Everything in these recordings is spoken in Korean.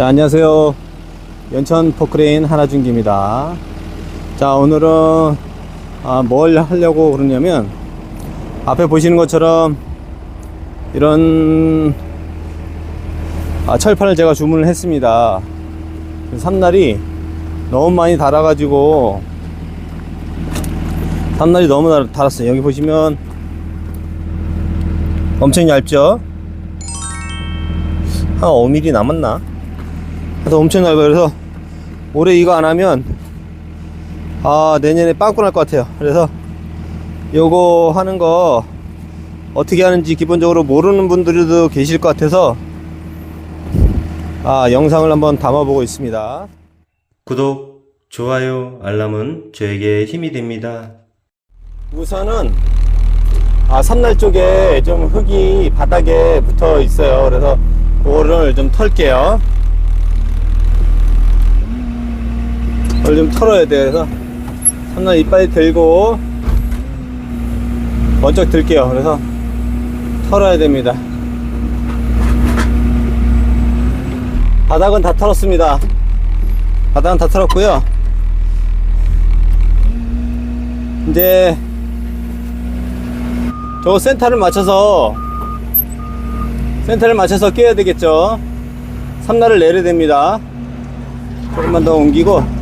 자, 안녕하세요. 연천 포크레인 하나준기입니다. 자, 오늘은 아, 뭘 하려고 그러냐면 앞에 보시는 것처럼 이런 아, 철판을 제가 주문을 했습니다. 삼날이 너무 많이 달아 가지고 삼날이 너무 달- 달았어요. 여기 보시면 엄청 얇죠? 한 5mm 남았나? 그래서 엄청 얇아요. 그래서 올해 이거 안 하면 아 내년에 빵꾸 날 것 같아요. 그래서 요거 하는 거 어떻게 하는지 기본적으로 모르는 분들도 계실 것 같아서 아 영상을 한번 담아보고 있습니다. 구독, 좋아요, 알람은 저에게 힘이 됩니다. 우선은 아 삼날 쪽에 좀 흙이 바닥에 붙어 있어요. 그래서 그거를 좀 털게요. 그걸 좀 털어야 돼요. 그래서 삼날 이빨 들고 번쩍 들게요. 그래서 털어야 됩니다. 바닥은 다 털었습니다. 바닥은 다 털었고요. 이제 저 센터를 맞춰서 센터를 맞춰서 끼워야 되겠죠. 삼날을 내려야 됩니다. 조금만 더 옮기고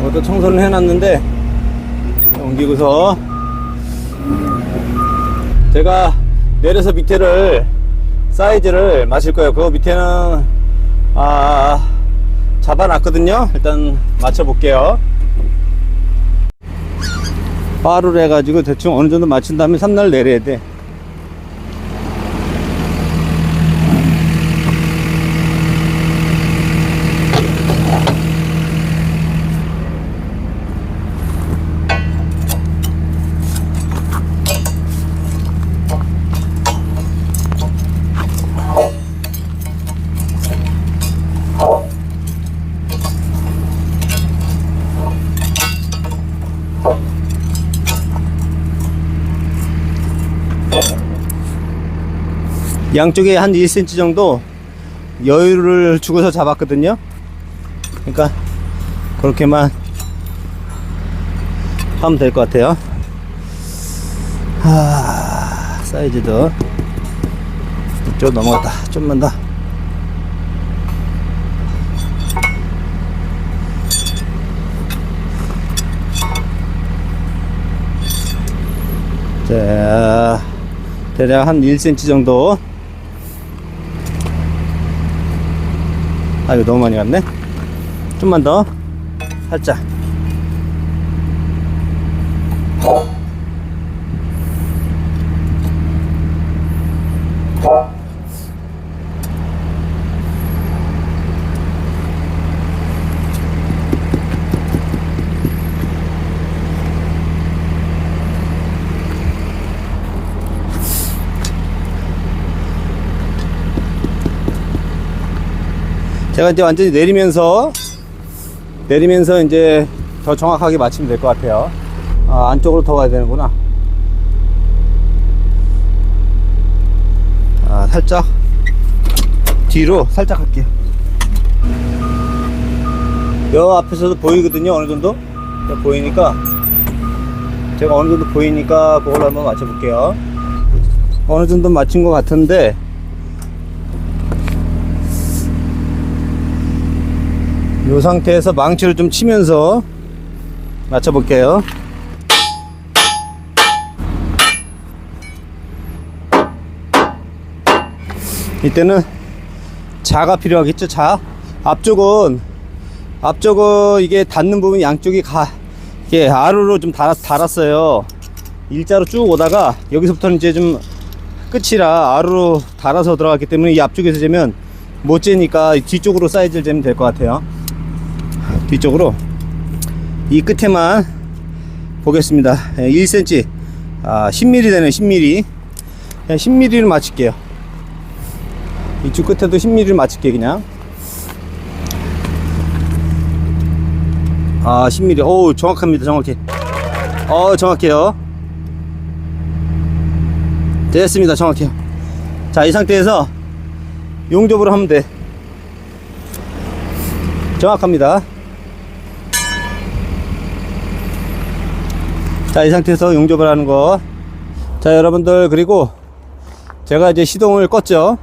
이것도 청소를 해놨는데 옮기고서 제가 내려서 밑에를 사이즈를 맞출 거예요. 그거 밑에는 아 잡아놨거든요. 일단 맞춰볼게요. 바로를 해가지고 대충 어느 정도 맞춘 다음에 삼날 내려야 돼. 양쪽에 한 1cm 정도 여유를 주고서 잡았거든요. 그러니까 그렇게만 하면 될 것 같아요. 하, 사이즈도 좀 넘어갔다. 좀만 더. 자, 대략 한 1cm 정도. 아, 이거 너무 많이 갔네. 좀만 더. 살짝. 제가 이제 완전히 내리면서 내리면서 이제 더 정확하게 맞추면 될 것 같아요. 아, 안쪽으로 더 가야 되는구나. 아, 살짝 뒤로 살짝 할게요. 여 앞에서도 보이거든요, 어느 정도? 보이니까 제가 어느 정도 보이니까 그걸로 한번 맞춰 볼게요. 어느 정도 맞춘 것 같은데 이 상태에서 망치를 좀 치면서 맞춰볼게요. 이때는 자가 필요하겠죠, 자. 앞쪽은, 앞쪽은 이게 닿는 부분 양쪽이 가, 이게 아루로 좀 달았, 달았어요. 일자로 쭉 오다가 여기서부터는 이제 좀 끝이라 아루로 달아서 들어갔기 때문에 이 앞쪽에서 재면 못 재니까 뒤쪽으로 사이즈를 재면 될 것 같아요. 뒤쪽으로 이 끝에만 보겠습니다. 1cm, 아, 10mm 되네, 10mm. 10mm를 맞출게요. 이쪽 끝에도 10mm를 맞출게 그냥. 아, 10mm. 오, 정확합니다. 정확해. 어, 정확해요. 됐습니다. 정확해요. 자, 이 상태에서 용접으로 하면 돼. 정확합니다. 자, 이 상태에서 용접을 하는 거. 자, 여러분들, 그리고 제가 이제 시동을 껐죠.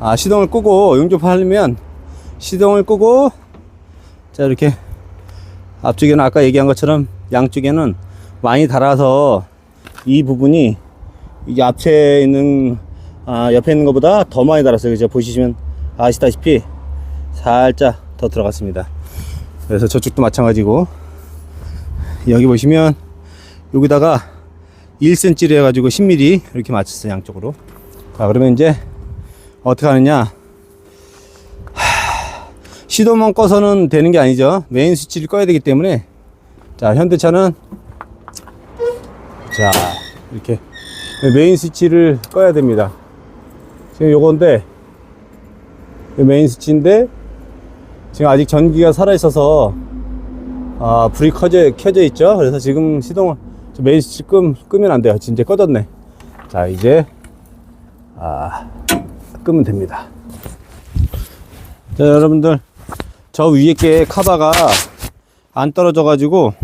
아, 시동을 끄고 용접하려면 시동을 끄고 자, 이렇게 앞쪽에는 아까 얘기한 것처럼 양쪽에는 많이 달아서 이 부분이 이게 앞에 있는 아, 옆에 있는 것보다 더 많이 달았어요. 그죠? 보시면 아시다시피 살짝 더 들어갔습니다. 그래서 저쪽도 마찬가지고 여기 보시면 여기다가 1cm를 해가지고 10mm 이렇게 맞췄어요. 양쪽으로. 자, 그러면 이제 어떻게 하느냐? 하, 시동만 꺼서는 되는 게 아니죠. 메인 스위치를 꺼야 되기 때문에 자, 현대차는 자, 이렇게 메인 스위치를 꺼야 됩니다. 지금 요건데 이 메인 스위치인데 지금 아직 전기가 살아 있어서 아, 불이 켜져, 켜져 있죠. 그래서 지금 시동을 저 메인 스위치 끄, 끄면 안 돼요. 진짜 꺼졌네. 자, 이제 아, 끄면 됩니다. 자, 여러분들 저 위에 게 카바가 안 떨어져 가지고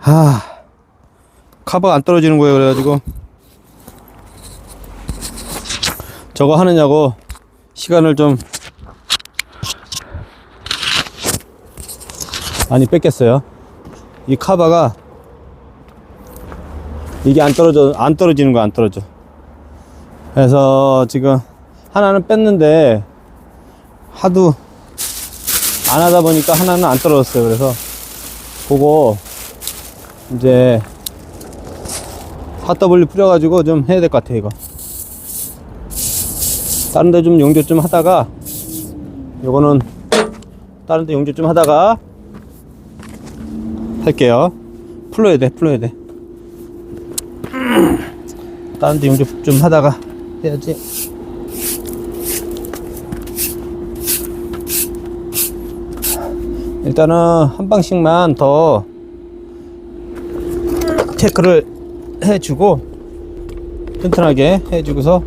아, 카바가 안 떨어지는 거예요. 그래가지고 저거 하느냐고 시간을 좀 많이 뺏겼어요. 이 카바가 이게 안 떨어져 안 떨어지는 거 안 떨어져. 그래서 지금 하나는 뺐는데 하도 안 하다 보니까 하나는 안 떨어졌어요. 그래서 그거 이제 핫더블리 뿌려가지고 좀 해야 될 것 같아 이거. 다른 데 좀 용접 좀 하다가 요거는 다른 데 용접 좀 하다가 할게요 풀러야 돼 풀러야 돼 다른 데 용접 좀 하다가 해야지 일단은 한 방씩만 더 체크를 해주고 튼튼하게 해주고서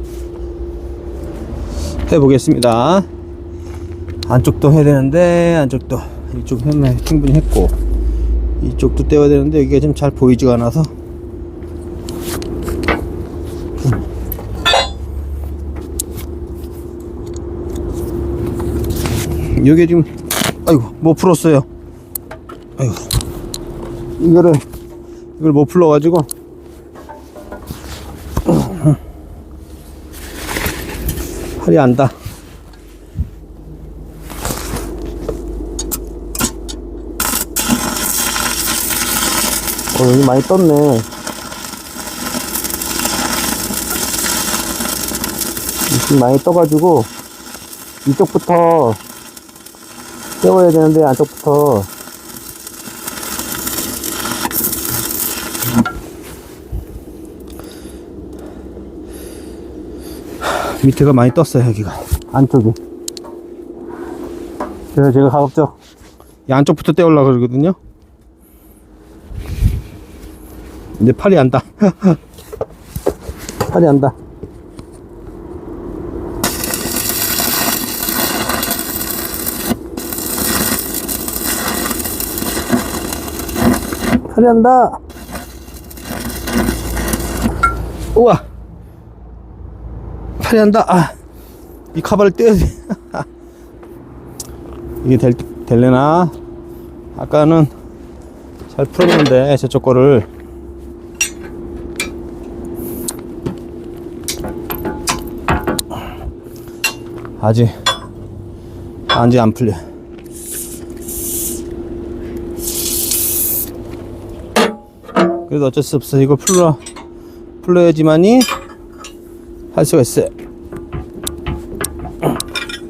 해보겠습니다. 안쪽도 해야 되는데 안쪽도 이쪽 했네 충분히 했고 이쪽도 떼어야 되는데 여기가 좀 잘 보이지가 않아서 여기 지금 아이고 못 풀었어요. 아이고 이거를 이걸 못 풀어 가지고 팔이 안다. 어, 여기 많이 떴네. 지금 많이 떠가지고, 이쪽부터 떼워야 되는데, 안쪽부터. 밑에가 많이 떴어요 여기가. 안쪽이. 그래서 제가 가급적 이 안쪽부터 떼우려고 그러거든요. 근데 팔이 안다. 팔이 안다 안다 우와 팔이 한다. 아, 이 카바를 떼야 돼. 이게 될, 될래나? 아까는 잘 풀었는데, 저쪽 거를. 아직, 아직 안 풀려. 그래도 어쩔 수 없어. 이거 풀러, 풀러야지만이 할 수가 있어요.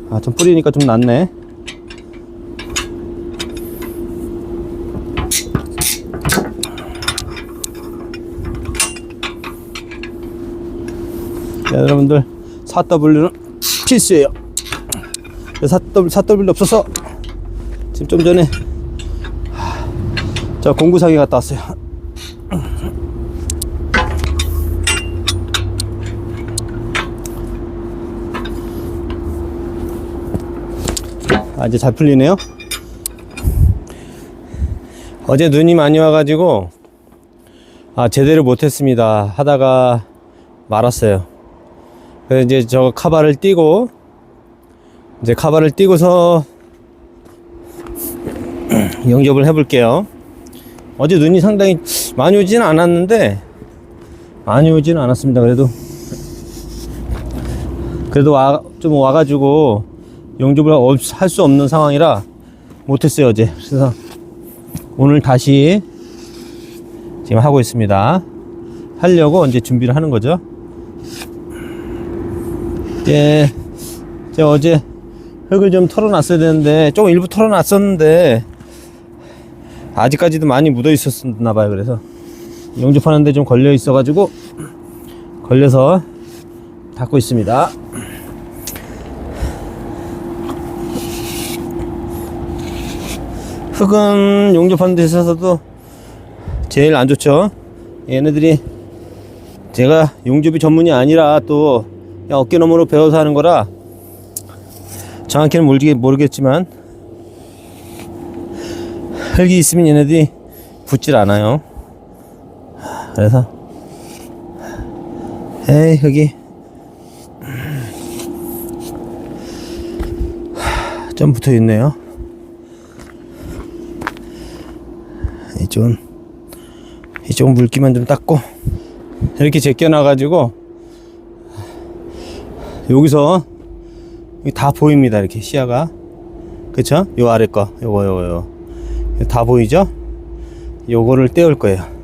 아, 좀 뿌리니까 좀 낫네. 자, 여러분들, 4W는 필수예요. 4W, 4W 없어서 지금 좀 전에 하, 저 공구상에 갔다 왔어요. 아, 이제 잘 풀리네요. 어제 눈이 많이 와가지고, 아, 제대로 못했습니다. 하다가 말았어요. 그래서 이제 저 카바를 띄고, 이제 카바를 띄고서 영접을 해볼게요. 어제 눈이 상당히 많이 오지는 않았는데, 많이 오지는 않았습니다. 그래도, 그래도 와, 좀 와가지고, 영접을 할 수 없는 상황이라 못했어요, 어제. 그래서 오늘 다시 지금 하고 있습니다. 하려고 이제 준비를 하는 거죠. 예, 제가 어제 흙을 좀 털어놨어야 되는데, 조금 일부 털어놨었는데, 아직까지도 많이 묻어 있었나 봐요. 그래서 영접하는데 좀 걸려 있어 가지고, 걸려서 닫고 있습니다. 흙은 용접하는 데 있어서도 제일 안 좋죠. 얘네들이 제가 용접이 전문이 아니라 또 어깨너머로 배워서 하는 거라 정확히는 모르겠, 모르겠지만 흙이 있으면 얘네들이 붙질 않아요. 그래서 에이 흙이 좀 붙어 있네요. 이쪽은 이쪽은 물기만 좀 닦고 이렇게 제껴놔 가지고 여기서 이게 다 보입니다 이렇게 시야가 그쵸? 요 아래 거 요거 요거 요거 다 보이죠? 요거를 떼올 거예요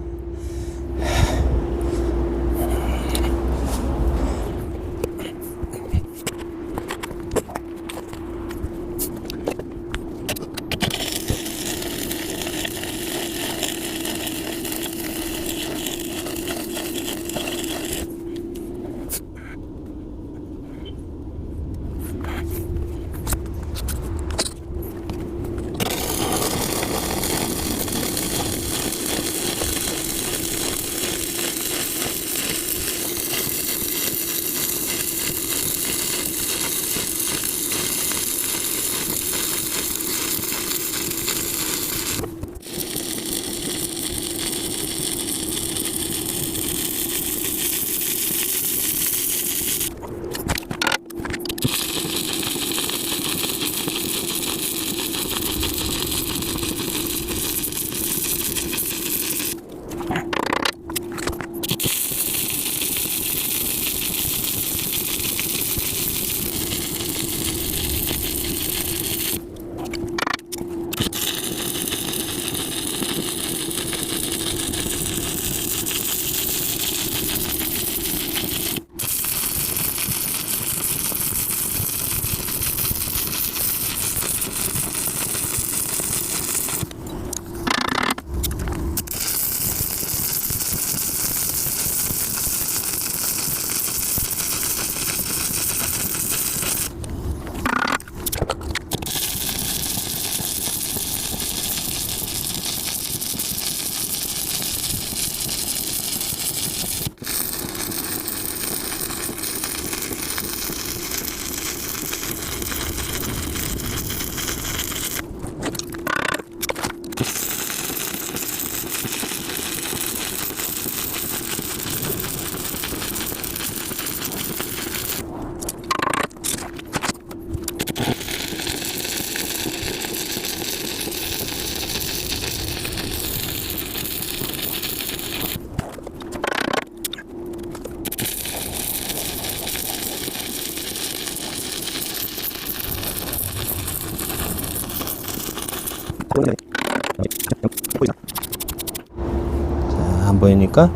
자, 안 보이니까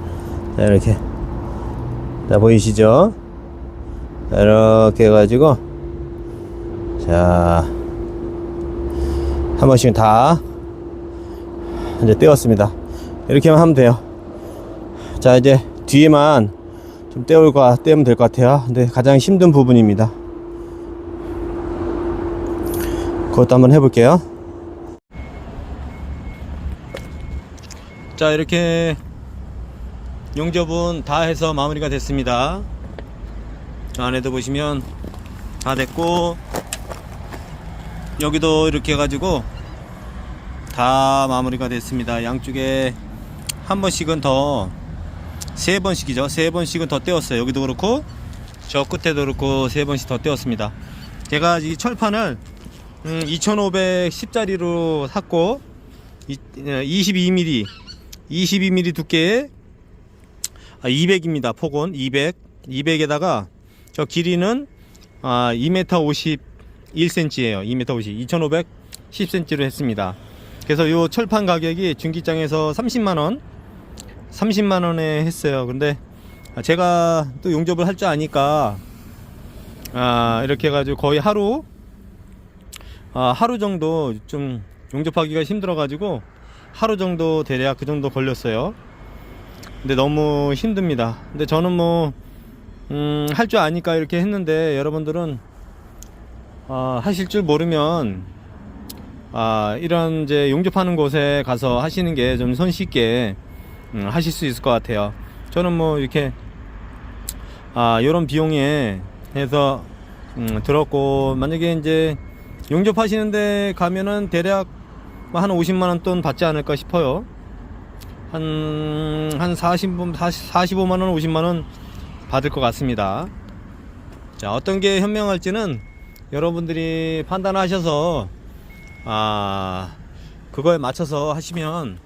자, 이렇게 자 보이시죠? 자, 이렇게 해가지고 자 한 번씩 다 이제 떼었습니다. 이렇게만 하면 돼요. 자 이제 뒤에만 좀 떼올 거 떼면 될 것 같아요. 근데 가장 힘든 부분입니다. 그것도 한번 해볼게요. 자 이렇게 용접은 다 해서 마무리가 됐습니다 저 안에도 보시면 다 됐고 여기도 이렇게 해가지고 다 마무리가 됐습니다. 양쪽에 한 번씩은 더 세 번씩이죠. 세 번씩은 더 떼었어요. 여기도 그렇고 저 끝에도 그렇고 세 번씩 더 떼었습니다. 제가 이 철판을 음, 2,510짜리로 샀고 22mm 22mm 두께에 200입니다. 폭은 200 200에다가 저 길이는 아, 2m 51cm예요. 2m 50 2,510cm로 했습니다. 그래서 요 철판 가격이 중기장에서 30만 원 30만 원에 했어요. 근데 제가 또 용접을 할 줄 아니까 아, 이렇게 해가지고 거의 하루 아, 하루 정도 좀 용접하기가 힘들어가지고 하루 정도 대략 그 정도 걸렸어요. 근데 너무 힘듭니다. 근데 저는 뭐, 음, 할 줄 아니까 이렇게 했는데 여러분들은 아, 하실 줄 모르면 아, 이런 이제 용접하는 곳에 가서 하시는 게 좀 손쉽게 음, 하실 수 있을 것 같아요. 저는 뭐 이렇게 아, 요런 비용에 해서 음, 들었고 만약에 이제 용접하시는데 가면은 대략 뭐 한 50만 원 돈 받지 않을까 싶어요. 한, 한 40, 40, 45만 원, 50만 원 받을 것 같습니다. 자, 어떤 게 현명할지는 여러분들이 판단하셔서, 아, 그거에 맞춰서 하시면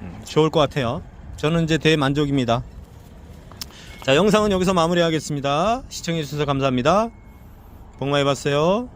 음, 좋을 것 같아요. 저는 이제 대만족입니다. 자, 영상은 여기서 마무리하겠습니다. 시청해주셔서 감사합니다. 복 많이 봤어요.